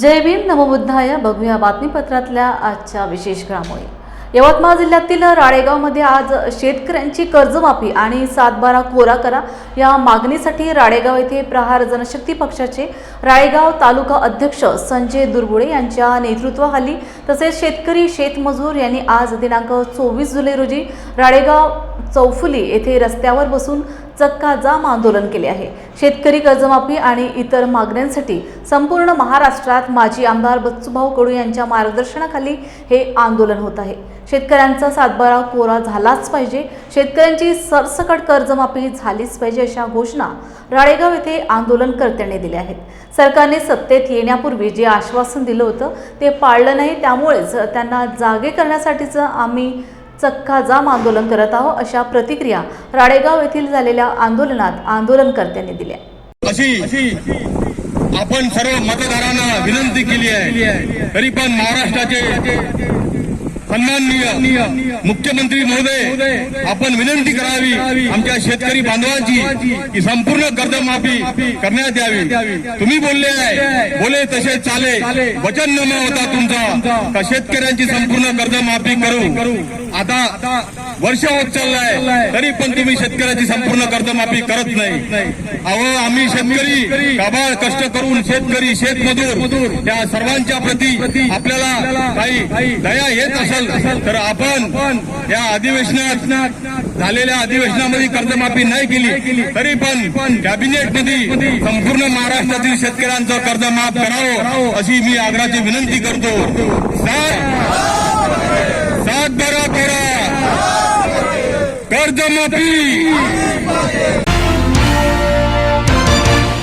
जय भीम नमोबुद्धाय बघूया बातमीपत्रातल्या आजच्या विशेष घडामोडी. यवतमाळ जिल्ह्यातील राळेगावमध्ये आज शेतकऱ्यांची कर्जमाफी आणि सातबारा कोरा करा या मागणीसाठी राळेगाव येथे प्रहार जनशक्ती पक्षाचे राळेगाव तालुका अध्यक्ष संजय दुर्गुळे यांच्या नेतृत्वाखाली तसेच शेतकरी शेतमजूर यांनी आज दिनांक चोवीस जुलै रोजी राळेगाव चौफुली येथे रस्त्यावर बसून चक्का जाम आंदोलन केले आहे. शेतकरी कर्जमाफी आणि इतर मागण्यांसाठी संपूर्ण महाराष्ट्रात माजी आमदार बच्चूभाऊ कडू यांच्या मार्गदर्शनाखाली हे आंदोलन होत आहे. शेतकऱ्यांचा सातबारा कोरा झालाच पाहिजे. शेतकऱ्यांची सरसकट कर्जमाफी झालीच पाहिजे अशा घोषणा राळेगाव येथे आंदोलनकर्त्यांनी दिल्या आहेत. सरकारने सत्तेत येण्यापूर्वी जे आश्वासन दिलं होतं ते पाळलं नाही. त्यामुळेच त्यांना जागे करण्यासाठीचं आम्ही चक्का जाम आंदोलन करत आहोत अशा प्रतिक्रिया राळेगाव येथील झालेल्या आंदोलनात आंदोलनकर्त्यांनी दिल्या. आपण सर्व मतदारांना विनंती केली आहे. तरी पण महाराष्ट्राचे सन्माननीय मुख्यमंत्री महोदय आपण विनंती करावी आमच्या शेतकरी बांधवांची की संपूर्ण कर्जमाफी करण्यात यावी. तुम्ही बोलले आहे बोले तसे चाले. वचननामा होता तुमचा का शेतकऱ्यांची संपूर्ण कर्जमाफी करू? आता वर्ष होत चाललाय तरी पण तुम्ही शेतकऱ्याची संपूर्ण कर्जमाफी करत नाही. अहो आम्ही शेतकरी गाभाळ कष्ट करून शेतकरी शेतमजूर त्या सर्वांच्या प्रती आपल्याला काही दया येत असेल तर आपण या अधिवेशनात झालेल्या अधिवेशनामध्ये कर्जमाफी नाही केली तरी पण कॅबिनेटमध्ये संपूर्ण महाराष्ट्रातील शेतकऱ्यांचं कर्ज माफ करावं अशी मी आग्रहाची विनंती करतो. सात सात बारा करा कर्जमाफी